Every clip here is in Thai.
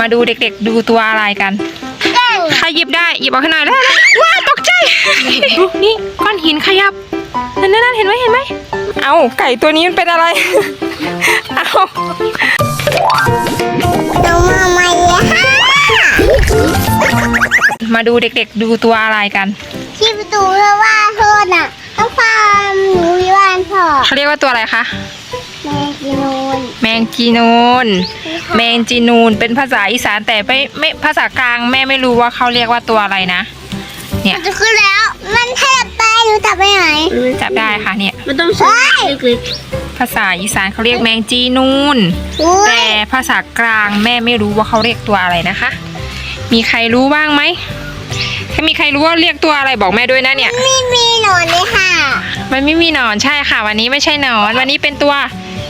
มาดูเด็กๆดูตัวอะไรกันแก้งใครหยิบได้หยิบเอาขึ้นหน่อยได้แล้วว้าตกใจ นี่ก้อนหินขยับนั่นนั่นเห็นไหมเห็นไหม เอาไก่ตัวนี้มันเป็นอะไร เอาน้องมาใหม่เลยค่ะมาดูเด็กๆดูตัวอะไรกันที่ประตูเพราะว่าโทษน่ะต้องฟาร์มหนูวิวานพอเขาเรียกว่าตัวอะไรคะ แม่กินนูนแมงจีนูน แมงจีนูนเป็นภาษาอีสานแต่ไม่ไม่ภาษากลางแม่ไม่รู้ว่าเขาเรียกว่าตัวอะไรนะ เนี่ยจะขึ้นแล้ว มันแทบตายหนูจับไปไหนจับได้ค่ะเนี่ย มันต้องใช้เล็กภาษาอีสานเขาเรียกแมงจีนูนอุ้ยแต่ภาษากลางแม่ไม่รู้ว่าเขาเรียกตัวอะไรนะคะ มีใครรู้บ้างไหมถ้ามีใครรู้ว่าเรียกตัวอะไรบอกแม่ด้วยนะเนี่ย ไม่มีหนอนเลยค่ะ มันไม่มีหนอนใช่ค่ะ วันนี้ไม่ใช่หนอน วันนี้เป็นตัว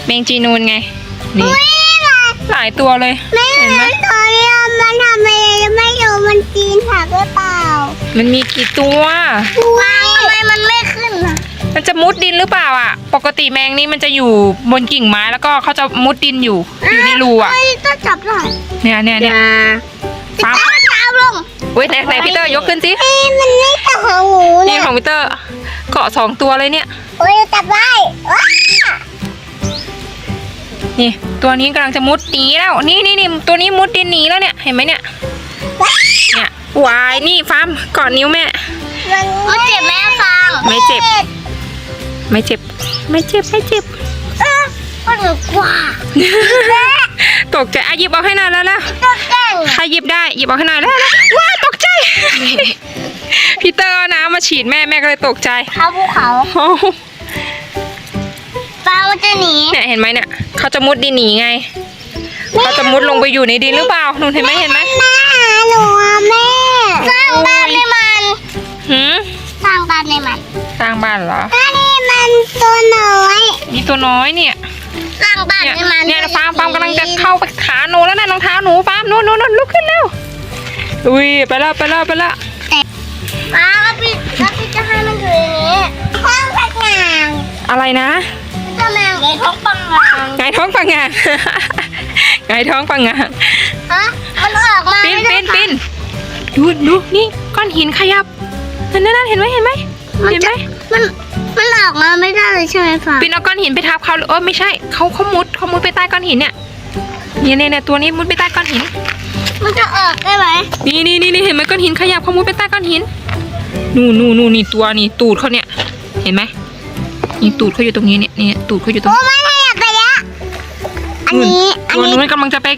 แมงจีนูนไง นี่อุ้ยมันหลายตัวเลยแม่เห็นไหมตอนนี้มันทำอะไรไม่รู้มันจีนผักหรือเปล่า มันมีกี่ตัวว้าวทำไมมันไม่ขึ้นอะมันจะมุดดินหรือเปล่าอะ ปกติแมงนี่มันจะอยู่บนกิ่งไม้แล้วก็เขาจะมุดดินอยู่ อยู่ในรูอะเฮ้ยต้องจับหน่อยเนี่ยเนี่ยๆเนี่ยยาฟ้าเอาเท้าลงเว้ยไหนไหนพีเตอร์ยกขึ้นสิเอ้ยมันไม่จับของหนูนี่เนี่ยของพีเตอร์เกาะสองตัวเลยเนี่ยโอ้ยจับได้ว้า นี่ ตัวนี้กำลังจะมุดหนีแล้ว นี่นี่นี่ตัวนี้มุดดินหนีแล้วเนี่ย เห็นไหมเนี่ย เนี่ยวาย นี่ฟาร์มเกาะนิ้วแม่มันมันเจ็บแม่ฟังไม่เจ็บ ไม่เจ็บ ไม่เจ็บ ไม่เจ็บ เออมันเหนือกว่าตกใจอะหยิบเอาให้หน่อยแล้วแล้วตัวแก้งใครหยิบได้ หยิบเอาให้หน่อยแล้วแล้วว้าตกใจ พีเตอร์เอาน้ำมาฉีดแม่ แม่ก็เลยตกใจ เขาภูเขา โอ้ โหฟังมันจะหนีเนี่ยเห็นไหมเนี่ยเขาจะมุดดินหนีไงเขาจะมุดลงไปอยู่ในดินหรือเปล่าหนูเห็นไหมเห็นไหมมาหาหนูอะแม่สร้างบ้านให้มันหืมสร้างบ้านให้มันสร้างบ้านเหรออันนี้มันตัวน้อยนี่ตัวน้อยเนี่ยสร้างบ้านเนี่ยให้มันเนี่ยฟาร์มฟาร์มกำลังจะเข้าไปขาหนูแล้วนะรองเท้าหนูฟาร์มนู่นนู่นนู่นลุกขึ้นแล้วอุ้ยไปแล้วไปแล้วไปแล้วฟ้าก็พี่ก็พี่จะให้มันอยู่ในนี้ห้องพักงานอะไรนะ เจะแมงในท้องปังงานไงายท้องปังงาไงายท้องปังงาฮะมันออกมาปิ้นไม่ได้ปิ้นปิ้นดูดูนี่ก้อนหินขยับนั่นนั่นเห็นไหมเห็นไหมมันเห็นจะไหมมันมันออกมาไม่ได้เลยใช่ไหมฟ้าปิ้นเอาก้อนหินไปทับเขาหรือเออไม่ใช่เขาเขามุดเขามุดไปใต้ก้อนหินเนี่ยเนี่ยเนี่ยเนี่ยตัวนี้มุดไปใต้ก้อนหิน มันจะออกได้ไหมนี่นี่นี่นี่เห็นไหมก้อนหินขยับเขามุดไปใต้ก้อนหิน นู่นนู่นนู่นนี่ตัวนี่ตูดเขาเนี่ย เห็นไหม นี่ตูดเขาอยู่ตรงนี้เนี่ยนี่ตูดเขาอยู่ตรงโอ้มันขยับไปแล้วอันนี้อันตัวนี้นู้นกำลังจะไป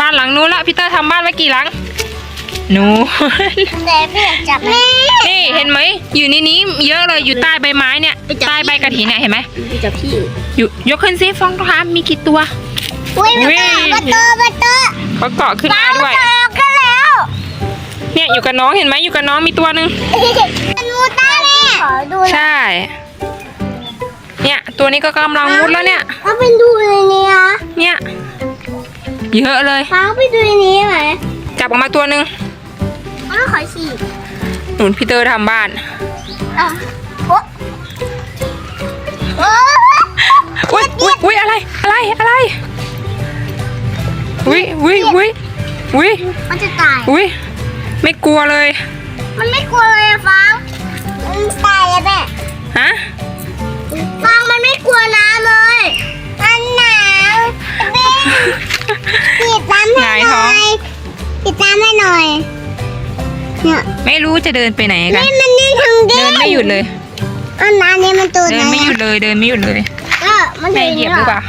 บ้านหลังนู้นละพี่เตอร์ทำบ้านไว้กี่หลังหนูแต่พี่อยากจับนี่นี่เห็นไหมอยู่ในนี้เยอะเลยอยู่ใต้ใบไม้เนี่ยใต้ใบกระถินเนี่ยเห็นไหมพี่จับพี่อยู่ยกขึ้นซิฟองทามมีกี่ตัว อุ้ยอุ้มันยเตอมันเตอเขาเกาะขึ้นมาด้วยมันออกกันแล้วเนี่ยอยู่กับน้องเห็นไหมอยู่กับน้องมีตัวหนึ่งมันมูต้าแม่ขอดูใช่ เนี่ย ตัวนี้ก็กำลังมุดแล้วเนี่ยเอาไปดูในนี้นะเนี่ยเยอะเลยฟ้าไปดูในนี้ไหมจับออกมาตัวหนึ่งอ้าวขอฉีดหนุนพี่เตอร์ทำบ้านอะโอ๊ะโอ๊ะอุ้ยอุ้ยอุ้ยอะไรอะไรอะไรอุ้ยอุ้ยอุ้ยอุ้ยมันจะตายอุ้ยไม่กลัวเลย มันไม่กลัวเลยอะฟัง ไม่รู้จะเดินไปไหนกัน นี่มันนี่ทางเด้เดินไม่หยุดเลย อันนั้นนี่มันตัวไหเดินนไม่หยุดเลย เดินไม่หยุดเลย เออมันแม่เหยียบหรือเปล่า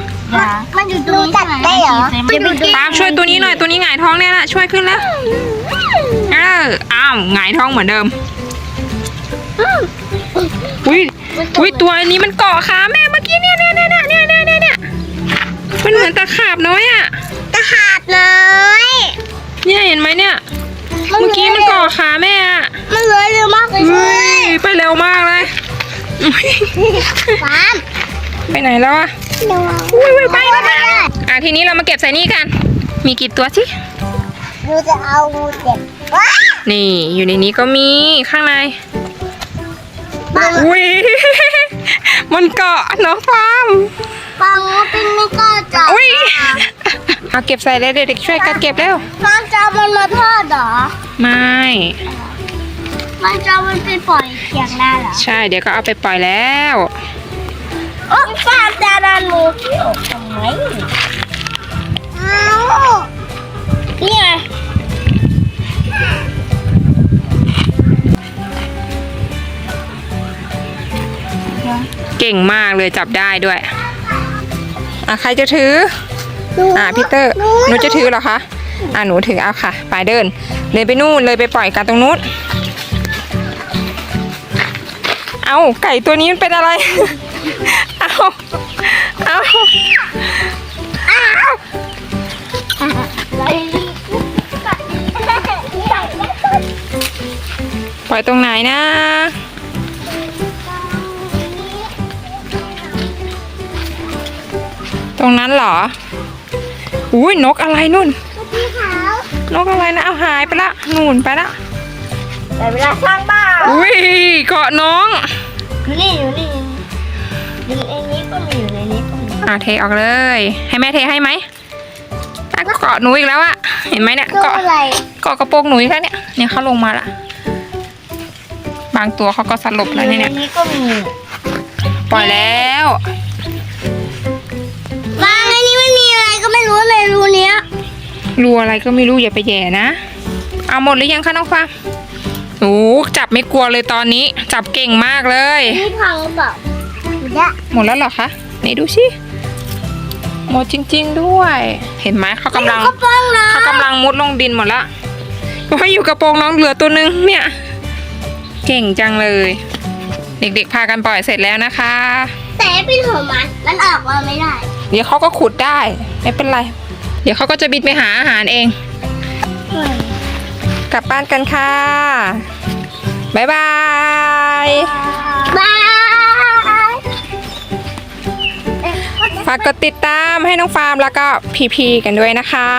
มันอยู่ตรงนี้จับได้เหรอมันอยู่ตรงตามช่วยตัวนี้หน่อย ตัวนี้หงายท้องเนี่ยละช่วยขึ้นแล้ว เออ อ้าวหงายท้องเหมือนเดิม อุ้ยอุ้ยตัวนี้มันเกาะขาแม่เมื่อกี้เนี่ยเนี่ยเนี่ยเนี่ยเนี่ยเนี่ยเนี่ยมันเหมือนตะขาบน้อยอะ ตะขาบน้อยเนี่ยเห็นไหมเนี่ย เมื่อกี้มันเกาะขา ฟามไปไหนแล้วอะเร็วอุ้ยอุ้ยไปแล้วไปแล้วอะทีนี้เรามาเก็บใส่นี่กัน มีกี่ตัวสิดูจะเอางูเจ็บว้านี่อยู่ในนี้ก็มีข้างในปังอุ้ยมันเกาะน้องฟาร์มปังว่าเป็นไม่ก็จับอุ้ยเอาเก็บใส่เลยเด็กๆช่วยกันเก็บเร็วฟางจะเอามันมาทอดเหรอ ไม่ มันจะเอามันไปปล่อยเสียงได้เหรอใช่เดี๋ยวก็เอาไปปล่อยแล้วโอ้ฟางจะดันหนูที่อกทำไมเอานี่ไงเก่งมากเลยจับได้ด้วย อะใครจะถือ อะพี่เตอร์หนูจะถือเหรอคะ อะหนูถือเอาค่ะ ไปเดิน เลยไปนู่นเลยไปปล่อยกันตรงนู้น เอาไก่ตัวนี้มันเป็นอะไรเอาเอาปล่อยตรงไหนนะตรงนั้นเหรอ อุ้ยนกอะไรนู่นพี่ขาวนกอะไรนะ เอาหายไปละ นู่นไปละ แต่เวลาสร้างบ้าน อุ้ยเกาะน้อง อยู่นี่อยู่นี่อยู่ในนี้ก็มีอยู่ในนี้ก็มีอะเทออกเลย ให้แม่เทให้ไหมอะเกาะหนูอีกแล้วอะเห็นไหมเนี่ยตัวเกาะอะไรเกาะกระโปรงหนูอีกแล้วเนี่ยเนี่ยเขาลงมาละบางตัวเขาก็สลบแล้วเนี่ยในเนี่ยนี้ก็มีปล่อยแล้วบ้านในนี้มันมีอะไรก็ไม่รู้ในรูเนี้ยรูอะไรก็ไม่รู้อย่าไปแย่นะ เอาหมดหรือยังคะน้องฟ้า โอ้จับไม่กลัวเลยตอนนี้ จับเก่งมากเลย นี่พังหรือเปล่าอยู่เนี่ยหมดแล้วเหรอคะไหนดูสิหมดจริง ๆด้วย เห็นไหมเขากำลังก็ป้องนะเขากำลังมุดลงดินหมดละว่าอยู่กระโปรงน้องเหลือตัวหนึงเนี่ย เก่งจังเลย เด็กๆพากันปล่อยเสร็จแล้วนะคะ แต่เป็นหัวมันมันออกมาไม่ได้ เดี๋ยวเขาก็ขุดได้ ไม่เป็นไร เดี๋ยวเขาก็จะบินไปหาอาหารเอง กลับบ้านกันค่ะ บ๊ายบาย บาย ฝากกดติดตามให้น้องฟาร์มแล้วก็พีพีกันด้วยนะคะ